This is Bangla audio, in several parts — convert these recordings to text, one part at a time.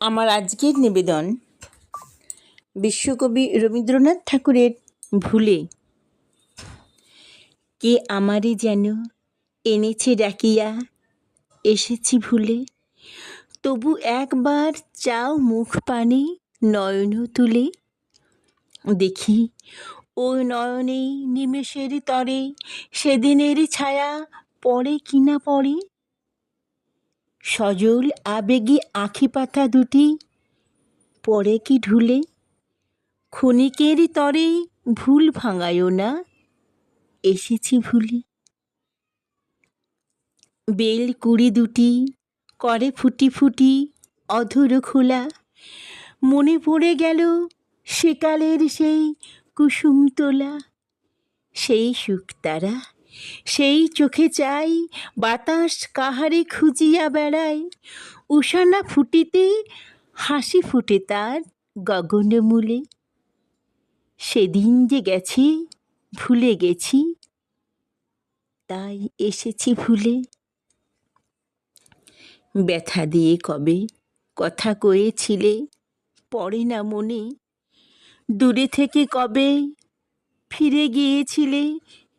আমার আজকের নিবেদন বিশ্বকবি রবীন্দ্রনাথ ঠাকুরের ভুলে, কে আমারই যেন এনেছে ডাকিয়া এসেছি ভুলে, তবু একবার চাও মুখ পানে নয়ন তুলে, দেখি ওই নয়নেই নিমেষের তরে সেদিনের ছায়া পড়ে কিনা পড়ে। সজল আবেগে আখি পাতা দুটি পরে কি ঢুলে? ক্ষণিকের তরে ভুল ভাঙায়ও না? এসেছি ভুলে। বেল কুড়ি দুটি করে ফুটি ফুটি অধর খোলা। মনে পড়ে গেল সেকালের সেই কুসুম তোলা। সেই সুখ তারা সেই চোখে চাই বাতাস কাহারে খুঁজিয়া বেড়ায়। উষানা ফুটিতে, হাসি ফুটে তার গগন মূলে। সেদিন যে গেছে, ভুলে গেছি, তাই এসেছি ভুলে। ব্যথা দিয়ে কবে কথা কয়েছিলে, পড়ে না মনে। দূরে থেকে কবে ফিরে গিয়েছিলে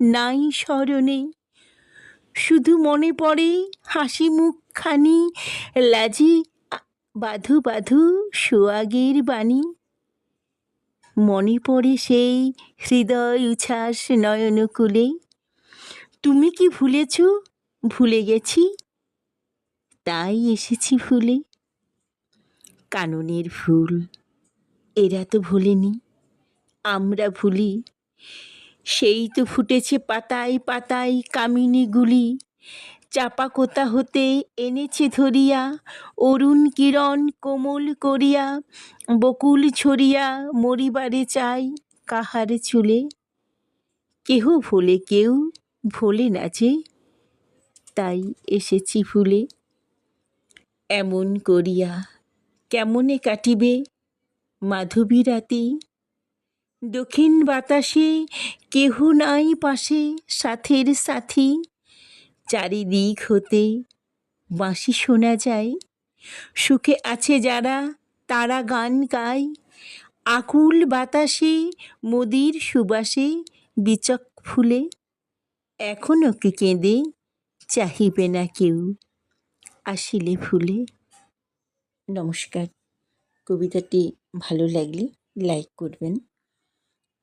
নাই স্মরণে। শুধু মনে পড়ে হাসি মুখখানি, লাজি বাধু বাধু সোয়াগের বাণী। মনে পড়ে সেই হৃদয় উচ্ছ্বাস নয়নকুলে। তুমি কি ভুলেছ? ভুলে গেছি। তাই এসেছি ভুলে। কাননের ভুল, এরা তো ভুলেনি, আমরা ভুলি। সেই তো ফুটেছে পাতায় পাতায় কামিনী গুলি। চাপা কোথা হতে এনেছে ধরিয়া, অরুণ কিরণ কোমল করিয়া, বকুল ছড়িয়া মরিবারে চাই কাহারে চুলে। কেহ ভোলে কেউ, ভোলে না যে, তাই এসেছি ভুলে। এমন করিয়া কেমনে কাটিবে? মাধবী রাতি দক্ষিণ বাতাসে কেহ নাই পাশে সাথের সাথী। চারিদিক হতে বাঁশি শোনা যায়। সুখে আছে যারা, তারা গান গায়। আকুল বাতাসে মোদির সুবাসে বিচক ফুলে। এখনও কি কেঁদে, চাহিবে না কেউ আসিলে ফুলে নমস্কার। কবিতাটি ভালো লাগলে লাইক করবেন।